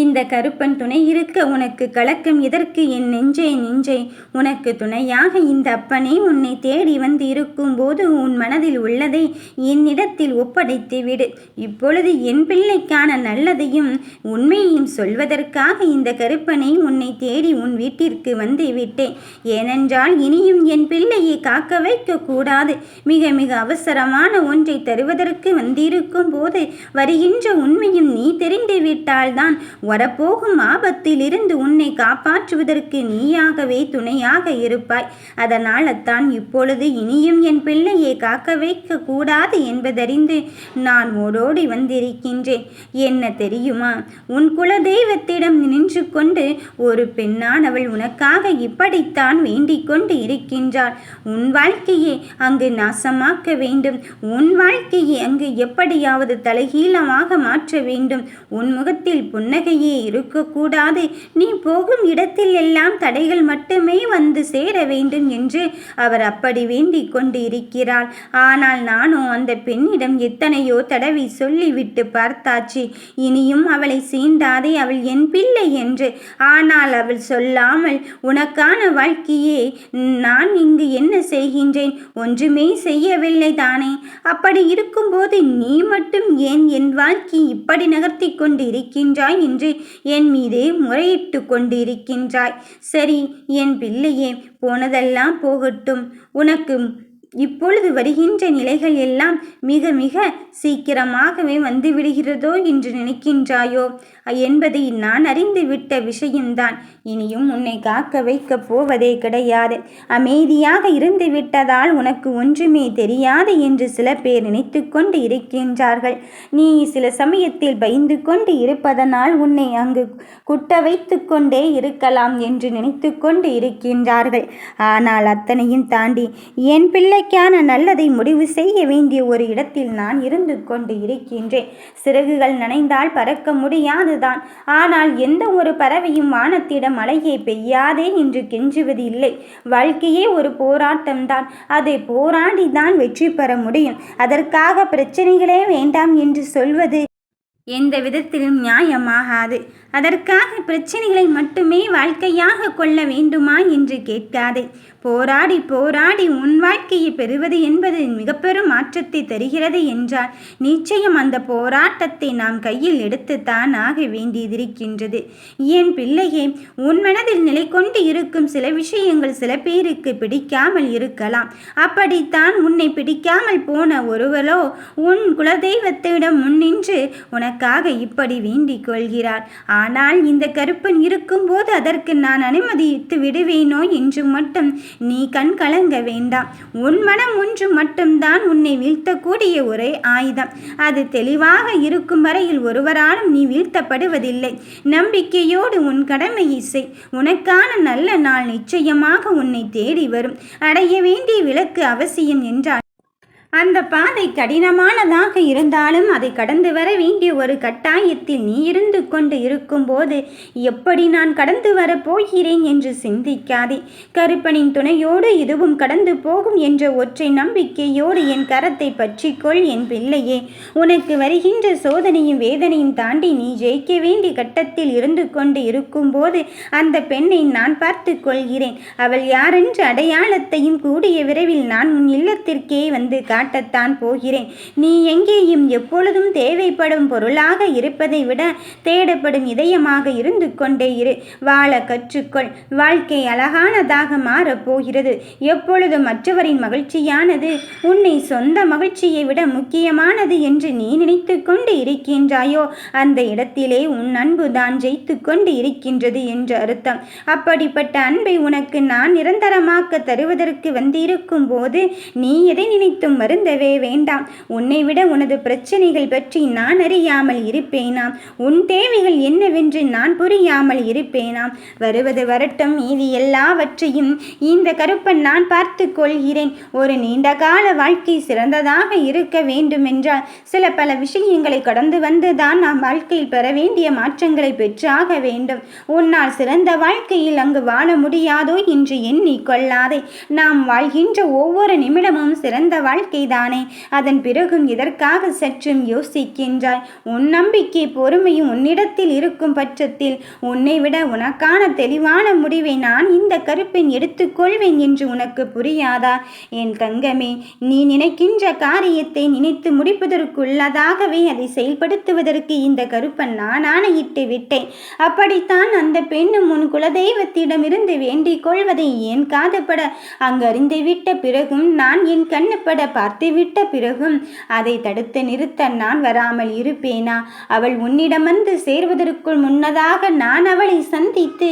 இந்த கருப்பன் துணை இருக்க உனக்கு கலக்கம் எதற்கு? என் நெஞ்சே நெஞ்சே உனக்கு துணையாக இந்த அப்பனே உன்னை தேடி வந்து இருக்கும்போது உன் மனதில் உள்ளதை என்னிடத்தில் ஒப்படைத்து விடு. இப்பொழுது என் பிள்ளைக்கான நல்லதையும் உண்மையையும் சொல்வதற்காக இந்த கருப்பனை உன்னை தேடி உன் வீட்டிற்கு வந்து விட்டேன். ஏனென்றால் இனியும் என் பிள்ளையை காக்க வைக்க கூடாது. மிக மிக அவசரமான ஒன்றை தருவதற்கு வந்திருக்கும் போது வருகின்ற உண்மையும் நீ தெரிந்து விட்டால்தான் வரப்போகும் ஆபத்திலிருந்து உன்னை காப்பாற்றுவதற்கு நீயாகவே துணையாக இருப்பாய். அதனால் தான் இப்பொழுது இனியும் என் பிள்ளையை காக்க வைக்க கூடாது என்பதறிந்து நான் ஓடோடி வந்திருக்கின்றேன். என்ன தெரியுமா? உன் குலதெய்வத்திடம் நின்று கொண்டு ஒரு பெண்ணானவள் உனக்காக இப்படித்தான் வேண்டிக் கொண்டு இருக்கின்றாள். உன் வாழ்க்கையை அங்கு நாசமாக்க வேண்டும். உன் வாழ்க்கையை அங்கு எப்படியாவது தலைகீழமாக மாற்ற வேண்டும். உன் முகத்தில் புன்னகை புன்னகையே இருக்கக்கூடாது. நீ போகும் இடத்தில் எல்லாம் தடைகள் மட்டுமே வந்து சேர வேண்டும் என்று அவர் அப்படி வேண்டிக் கொண்டு இருக்கிறாள் ஆனால் நானும் அந்த பெண்ணிடம் எத்தனையோ தடவை சொல்லிவிட்டு பார்த்தாச்சு. இனியும் அவளை சீண்டாதே அவள் என் பிள்ளை என்று. ஆனால் அவள் சொல்லாமல் உனக்கான வாழ்க்கையே நான் இங்கு என்ன செய்கின்றேன்? ஒன்றுமே செய்யவில்லை தானே? அப்படி இருக்கும்போது நீ மட்டும் ஏன் என் வாழ்க்கை இப்படி நகர்த்தி கொண்டு இருக்கின்றாய் என்று என் மீதே முறையிட்டு கொண்டிருக்கின்றாய். சரி என் பிள்ளையே போனதெல்லாம் போகட்டும். உனக்கு இப்பொழுது வருகின்ற நிலைகள் எல்லாம் மிக மிக சீக்கிரமாகவே வந்து விடுகிறதோ என்று நினைக்கின்றாயோ? என்பதை நான் அறிந்து விட்ட விஷயம்தான். இனியும் உன்னை காக்க வைக்கப் போவதே கிடையாது. அமைதியாக இருந்து விட்டதால் உனக்கு ஒன்றுமே தெரியாது என்று சில பேர் நினைத்து கொண்டு இருக்கின்றார்கள். நீ சில சமயத்தில் பயந்து கொண்டு இருப்பதனால் உன்னை அங்கு குட்ட வைத்து கொண்டே இருக்கலாம் என்று நினைத்து கொண்டு இருக்கின்றார்கள். ஆனால் அத்தனையும் தாண்டி என் பிள்ளைக்கான நல்லதை முடிவு செய்ய வேண்டிய ஒரு இடத்தில் நான் இருந்து கொண்டு இருக்கின்றேன். சிறகுகள் நனைந்தால் பறக்க முடியாதுதான். ஆனால் எந்த ஒரு பறவையும் வானத்திடம் மழையை பெய்யாதே என்று கெஞ்சுவது இல்லை. வாழ்க்கையே ஒரு போராட்டம்தான். அதை போராடிதான் வெற்றி பெற முடியும். அதற்காக பிரச்சனைகளே வேண்டாம் என்று சொல்வது எந்த விதத்திலும் நியாயமாகாது. அதற்காக பிரச்சனைகளை மட்டுமே வாழ்க்கையாக கொள்ள வேண்டுமா என்று கேட்காதே. போராடி போராடி உன் வாழ்க்கையை பெறுவது என்பது மிக பெரும் மாற்றத்தை தருகிறது என்றால் நிச்சயம் அந்த போராட்டத்தை நாம் கையில் எடுத்துத்தான் ஆக வேண்டியதிருக்கின்றது என் பிள்ளையே உன் மனதில் நிலை கொண்டு இருக்கும் சில விஷயங்கள் சில பேருக்கு பிடிக்காமல் இருக்கலாம். அப்படித்தான் உன்னை பிடிக்காமல் போன ஒருவரோ உன் குலதெய்வத்திடம் முன்னின்று உனக்காக இப்படி வேண்டிக் கொள்கிறார். ஆனால் இந்த கருப்பன் இருக்கும்போது அதற்கு நான் அனுமதித்து விடுவேனோ என்று மட்டும் நீ கண் கலங்க வேண்டாம். உன் மனம் ஒன்று மட்டும்தான் உன்னை வீழ்த்தக்கூடிய ஒரே ஆயுதம். அது தெளிவாக இருக்கும் வரையில் ஒருவராலும் நீ வீழ்த்தப்படுவதில்லை. நம்பிக்கையோடு உன் கடமை இசை உனக்கான நல்ல நாள் நிச்சயமாக உன்னை தேடி வரும். அடைய வேண்டிய விளக்கு அவசியம் என்றால் அந்த பாதை கடினமானதாக இருந்தாலும் அதை கடந்து வர வேண்டிய ஒரு கட்டாயத்தில் நீ இருந்து கொண்டு இருக்கும்போது எப்படி நான் கடந்து வரப் போகிறேன் என்று சிந்திக்காதே. கருப்பனின் துணையோடு இதுவும் கடந்து போகும் என்ற ஒற்றை நம்பிக்கையோடு என் கரத்தை பற்றிக்கொள் என் பிள்ளையே. உனக்கு வருகின்ற சோதனையும் வேதனையும் தாண்டி நீ ஜெயிக்க வேண்டிய கட்டத்தில் இருந்து கொண்டு இருக்கும்போது அந்த பெண்ணை நான் பார்த்து கொள்கிறேன். அவள் யாரென்ற அடையாளத்தையும் கூடிய விரைவில் நான் உன் இல்லத்திற்கே வந்து கா காட்டத்தான் போகிறேன். நீ எங்கேயும் எப்பொழுதும் தேவைப்படும் பொருளாக இருப்பதை விட தேடப்படும் இதயமாக இருந்து கொண்டே இரு. வாழ கற்றுக்கொள். வாழ்க்கை அழகானதாக மாறப் போகிறது. எப்பொழுது மற்றவரின் மகிழ்ச்சியானது உன்னை சொந்த மகிழ்ச்சியை விட முக்கியமானது என்று நீ நினைத்து கொண்டு இருக்கின்றாயோ அந்த இடத்திலே உன் அன்பு தான் ஜெயித்து கொண்டு இருக்கின்றது என்று அர்த்தம். அப்படிப்பட்ட அன்பை உனக்கு நான் நிரந்தரமாக்க தருவதற்கு வந்திருக்கும் போது நீ எதை நினைத்தும் வருந்தவே வேண்டாம். உன்னை விட உனது பிரச்சனைகள் பற்றி நான் அறியாமல் இருப்பேனாம். உன் தேவைகள் என்னவென்று நான் புரியாமல் இருப்பேனாம். வருவது வரட்டும் மீதி எல்லாவற்றையும் இந்த கருப்பன் நான் பார்த்து கொள்கிறேன். ஒரு நீண்ட கால வாழ்க்கை சிறந்ததாக இருக்க வேண்டுமென்றால் சில பல விஷயங்களை கடந்து வந்துதான் நாம் வாழ்க்கையில் பெற வேண்டிய மாற்றங்களை பெற்றாக வேண்டும். உன்னால் சிறந்த வாழ்க்கையில் அங்கு வாழ முடியாதோ என்று எண்ணி கொள்ளாதே. நாம் வாழ்கின்ற ஒவ்வொரு நிமிடமும் சிறந்த வாழ்க்கை தானே அதன் பிறகும் இதற்காக சற்றும் யோசிக்கின்றாய். உன் நம்பிக்கை பொறுமையும் உன்னிடத்தில் இருக்கும் பட்சத்தில் உன்னை விட உனக்கான தெளிவான முடிவை நான் இந்த கருப்பின் எடுத்துக்கொள்வேன் என்று உனக்கு புரியாதா? என் தங்கமே நீ நினைக்கின்ற காரியத்தை நினைத்து முடிப்பதற்குள்ளதாகவே அதை செயல்படுத்துவதற்கு இந்த கருப்பன் நான் ஆணையிட்டு விட்டேன். அப்படித்தான் அந்த பெண்ணும் உன் குலதெய்வத்திடமிருந்து வேண்டிக் கொள்வதை ஏன் காதுபட அங்கறிந்து விட்ட பிறகும் நான் என் கண்ணுப்பட பார்த்துவிட்ட பிறகும் அதை தடுத்து நிறுத்த நான் வராமல் இருப்பேனா? அவள் உன்னிடம் வந்து சேர்வதற்குள் முன்னதாக நான் அவளை சந்தித்து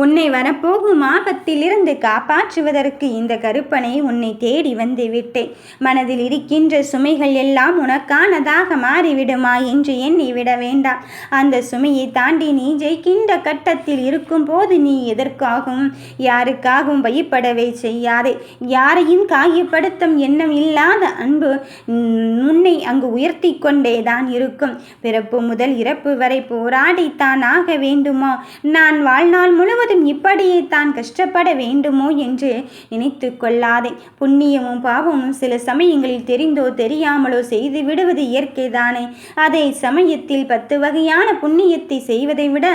உன்னை வரப்போகும் ஆபத்திலிருந்து காப்பாற்றுவதற்கு இந்த கருப்பனை உன்னை தேடி வந்து விட்டேன். மனதில் இருக்கின்ற சுமைகள் எல்லாம் உனக்கானதாக மாறிவிடுமா என்று எண்ணி விட வேண்டாம். அந்த சுமையை தாண்டி நீ ஜெயிக்கின்ற கட்டத்தில் இருக்கும் போது நீ எதற்காகவும் யாருக்காகவும் பயப்படவே செய்யாதே. யாரையும் காயப்படுத்தும் எண்ணம் இல்லாத அன்பு உன்னை அங்கு உயர்த்தி கொண்டேதான் இருக்கும். பிறப்பு முதல் இறப்பு வரை போராடித்தான் ஆக வேண்டுமா? நான் வாழ்நாள் முழுவதும் முழுவதும் இப்படியே தான் கஷ்டப்பட வேண்டுமோ என்று நினைத்து கொள்ளாதே. புண்ணியமும் பாவமும் சில சமயங்களில் தெரிந்தோ தெரியாமலோ செய்து விடுவது இயற்கைதானே. அதே சமயத்தில் பத்து வகையான புண்ணியத்தை செய்வதை விட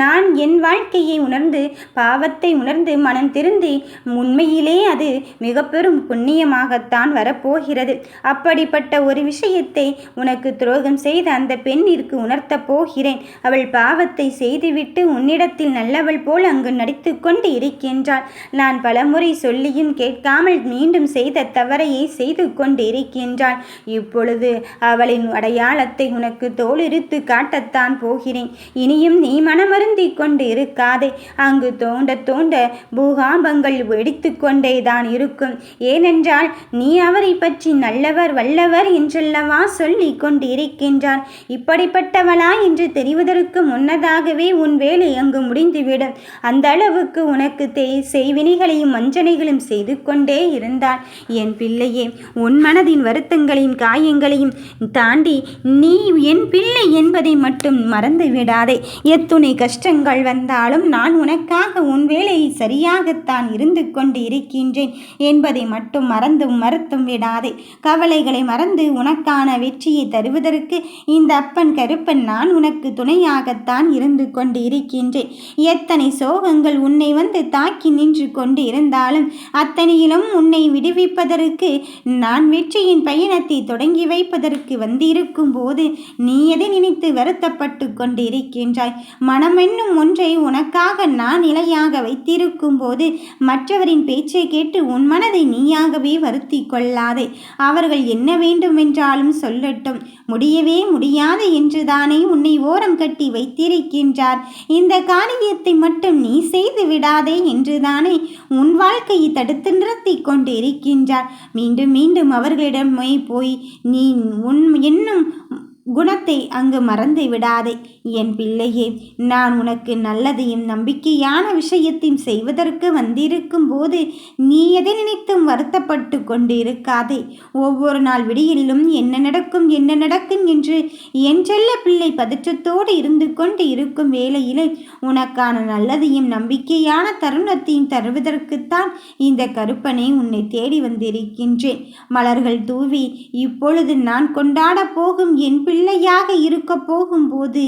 நான் என் வாழ்க்கையை உணர்ந்து பாவத்தை உணர்ந்து மனம் திருந்தி உண்மையிலே அது மிக பெரும் புண்ணியமாகத்தான் வரப்போகிறது. அப்படிப்பட்ட ஒரு விஷயத்தை உனக்கு துரோகம் செய்த அந்த பெண்ணிற்கு உணர்த்தப் போகிறேன். அவள் பாவத்தை செய்துவிட்டு உன்னிடத்தில் நல்லவள் போல் போல் அங்கு நடித்து கொண்டு இருக்கின்றாள். நான் பலமுறை சொல்லியும் கேட்காமல் மீண்டும் செய்த தவறையை செய்து கொண்டு இருக்கின்றாள் இப்பொழுது அவளின் அடையாளத்தை உனக்கு தோலிருத்து காட்டத்தான் போகிறேன். இனியும் நீ மனமருந்தி கொண்டு இருக்காதே அங்கு தோண்ட தோண்ட பூகாம்பங்கள் வெடித்து கொண்டே தான் இருக்கும். ஏனென்றால் நீ அவரை பற்றி நல்லவர் வல்லவர் என்றல்லவா சொல்லி கொண்டு இருக்கின்றார் இப்படிப்பட்டவளா என்று தெரிவதற்கு முன்னதாகவே உன் வேலை அங்கு முடிந்துவிடும். அந்த அளவுக்கு உனக்கு தே செய்வினைகளையும் வஞ்சனைகளும் செய்து கொண்டே இருந்தாள் என் பிள்ளையே உன் மனதின் வருத்தங்களையும் காயங்களையும் தாண்டி நீ என் பிள்ளை என்பதை மட்டும் மறந்து விடாதே. எத்துணை கஷ்டங்கள் வந்தாலும் நான் உனக்காக உன் வேலையை சரியாகத்தான் இருந்து கொண்டு இருக்கின்றேன் என்பதை மட்டும் மறந்தும் மறுத்தும் விடாதே. கவலைகளை மறந்து உனக்கான வெற்றியை தருவதற்கு இந்த அப்பன் கருப்பன் நான் உனக்கு துணையாகத்தான் இருந்து கொண்டு இருக்கின்றேன் எத்தனை சோகங்கள் உன்னை வந்து தாக்கி நின்று கொண்டு இருந்தாலும் அத்தனையிலும் உன்னை விடுவிப்பதற்கு நான் வெற்றியின் பயணத்தை தொடங்கி வைப்பதற்கு வந்திருக்கும் போது நீ எதை நினைத்து வருத்தப்பட்டு கொண்டு இருக்கின்றாய் மனமென்னும் ஒன்றை உனக்காக நான் நிலையாக வைத்திருக்கும் போது மற்றவரின் பேச்சை கேட்டு உன் மனதை நீயாகவே வருத்தி கொள்ளாதே. அவர்கள் என்ன வேண்டுமென்றாலும் சொல்லட்டும். முடியவே முடியாது என்றுதானே உன்னை ஓரம் கட்டி வைத்திருக்கின்றார். இந்த காரியத்தை மட்டும் மட்டும் நீ செய்து விடாதே என்றுதானே உன் வாழ்க்கையை தடுத்து நிறுத்தி கொண்டு இருக்கின்றார் மீண்டும் மீண்டும் அவர்களிடமே போய் நீ உன் என்னும் குணத்தை அங்கு மறந்து விடாதே. என் பிள்ளையே நான் உனக்கு நல்லதையும் நம்பிக்கையான விஷயத்தையும் செய்வதற்கு வந்திருக்கும் போது நீ எதை நினைத்தும் வருத்தப்பட்டு கொண்டு இருக்காதே ஒவ்வொரு நாள் விடியலிலும் என்ன நடக்கும் என்ன நடக்கும் என்று என் செல்ல பிள்ளை பதற்றத்தோடு இருந்து கொண்டு இருக்கும் வேளையிலே உனக்கான நல்லதையும் நம்பிக்கையான தருணத்தையும் தருவதற்குத்தான் இந்த கருப்பனை உன்னை தேடி வந்திருக்கின்றேன். மலர்கள் தூவி இப்பொழுது நான் கொண்டாட போகும் என் பிள்ளையாக இருக்க போகும்போது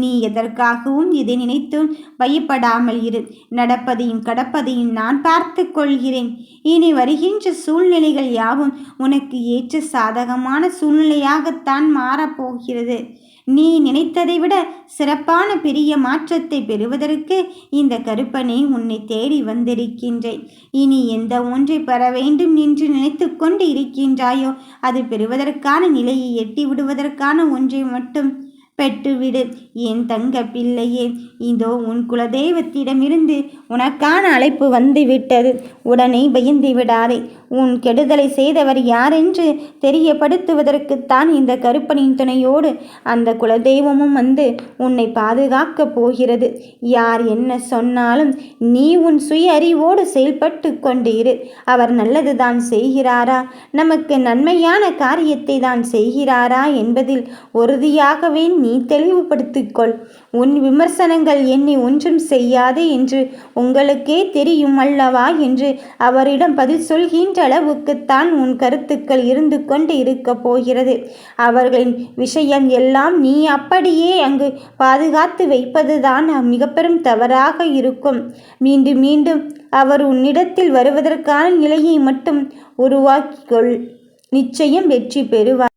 நீ எதற்காகவும் இதை நினைத்தும் பயப்படாமல் இரு. நடப்பதையும் கடப்பதையும் நான் பார்த்து கொள்கிறேன். இனி வருகின்ற சூழ்நிலைகள் யாவும் உனக்கு ஏற்ற சாதகமான சூழ்நிலையாகத்தான் மாறப்போகிறது நீ நினைத்ததை விட சிறப்பான பெரிய மாற்றத்தை பெறுவதற்கு இந்த கருப்பனை உன்னை தேடி வந்திருக்கின்றேன். இனி எந்த ஒன்றை பெற வேண்டும் என்று நினைத்து கொண்டு இருக்கின்றாயோ அது பெறுவதற்கான நிலையை எட்டி விடுவதற்கான ஒன்றை மட்டும் பெற்றுவிடு என் தங்க பிள்ளையே இதோ உன் குலதெய்வத்திடமிருந்து உனக்கான அழைப்பு வந்துவிட்டது. உடனே பயந்து விடாதே. உன் கெடுதலை செய்தவர் யாரென்று தெரியப்படுத்துவதற்குத்தான் இந்த கருப்பனின் துணையோடு அந்த குலதெய்வமும் வந்து உன்னை பாதுகாக்கப் போகிறது. யார் என்ன சொன்னாலும் நீ உன் சுய அறிவோடு செயல்பட்டு கொண்டு இரு அவர் நல்லதுதான் செய்கிறாரா? நமக்கு நன்மையான காரியத்தை தான் செய்கிறாரா என்பதில் உறுதியாகவே நீ தெளிவுபடுத்திக்கொள். உன் விமர்சனங்கள் என்னை ஒன்றும் செய்யாது என்று உங்களுக்கே தெரியும் அல்லவா என்று அவரிடம் பதில் சொல்கின்ற அளவுக்குத்தான் உன் கருத்துக்கள் இருந்து கொண்டு இருக்கப் போகிறது. அவர்களின் விஷயம் எல்லாம் நீ அப்படியே அங்கு பாதுகாத்து வைப்பதுதான் மிக பெரும் தவறாக இருக்கும். மீண்டும் மீண்டும் அவர் உன்னிடத்தில் வருவதற்கான நிலையை மட்டும் உருவாக்கிக்கொள். நிச்சயம் வெற்றி பெறுவார்.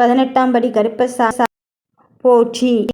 பதினெட்டாம் படி கருப்பசா போற்றி